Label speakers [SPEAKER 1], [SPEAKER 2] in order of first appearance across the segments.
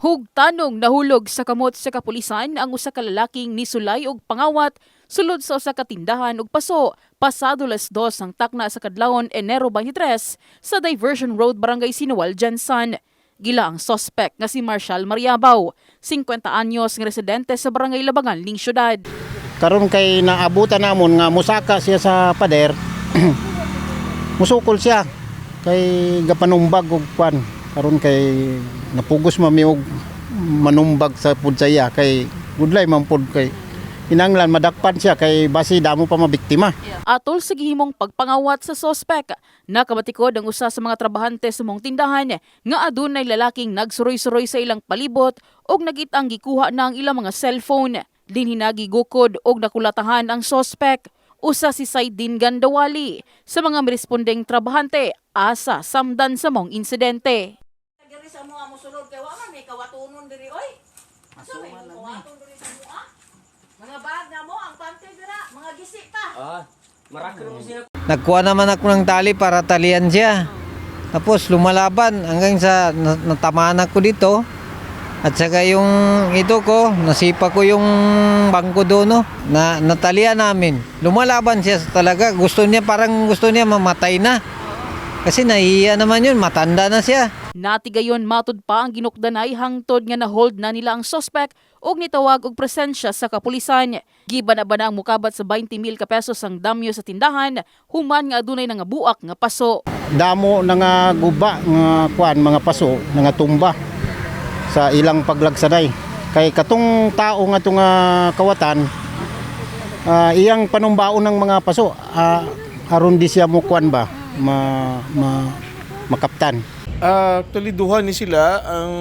[SPEAKER 1] Hug tanong nahulog sa kamot sa kapulisan ang usa ka lalaking nisulay og pangawat sulod sa usa ka tindahan og paso pasado las dos ang takna sa kadlawon Enero 23 sa Diversion Road Barangay Sinuwal, Jansan. Gila ang sospek nga si Marshall Mariabaw, 50 anyos nga residente sa Barangay Labangan, Ling Syudad.
[SPEAKER 2] karon kay naabutan namon nga musaka siya sa pader musukol siya kay gapanumbag og kwan karon kay napugos mami og manumbag sa pudsaya kay gudlay man pud kay inanglan madakpan siya kay basi damo pa mabiktima
[SPEAKER 1] Atol sa gihimong pagpangawat sa sospek, nakabatikod ang usa sa mga trabahante sa mong tindahan nga adunay lalaking nagsuroy-suroy sa ilang palibot og nagitang gikuha na ang ilang mga cellphone. Dinhinagi gukod og nakulatahan ang sospek. Usa si Saidin Gandawali sa mga mirespondeng trabahante asa samdan sa mong insidente.
[SPEAKER 3] Sa mga musulod kay wa man may kawatunon diri oy. Asa may kawaton diri sa mua? Mga bag na mo ang pante dira, mga gisi pa.
[SPEAKER 4] Ah, marakro mo siya.
[SPEAKER 5] Nagkuha naman ako ng tali para talian siya. Tapos lumalaban hanggang sa na- natamaan ako dito. At saka yung ito ko, nasipa ko yung bangko doon, no? na natalian namin. Lumalaban siya talaga. Gusto niya, parang gusto niya mamatay na. Kasi nahihiya naman yun, matanda na siya.
[SPEAKER 1] Natigayon matud pa ang ginukdanay hangtod nga na-hold na nila ang suspect og nitawag og presensya sa kapulisan. Giba na ba na ang mukabat sa 20 mil ka pesos ang damyo sa tindahan, human nga adunay nga buak nga paso.
[SPEAKER 2] damo na nga guba nga kwan mga paso nga tumba sa ilang paglagsanay kay katong tao nga itong nga kawatan ah, iyang panumbaon ng mga paso ah, aron di siya mo kwan ba ma, ma makaptan
[SPEAKER 6] Ah, actually duha ni sila ang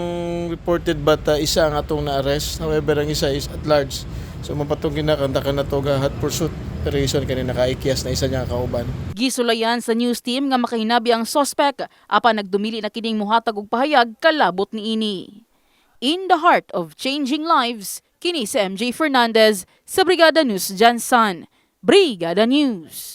[SPEAKER 6] reported bata isa ang atong na-arrest. However, ang isa is at large. So mapatong kinakanta ka na to ga hot pursuit. Pero reason kanina nakaikyas na isa niya kauban.
[SPEAKER 1] Gisulayan sa news team nga makahinabi ang suspect apan nagdumili na kining muhatag og pahayag kalabot niini. In the heart of changing lives, kini si MJ Fernandez sa Brigada News Jansan. Brigada News.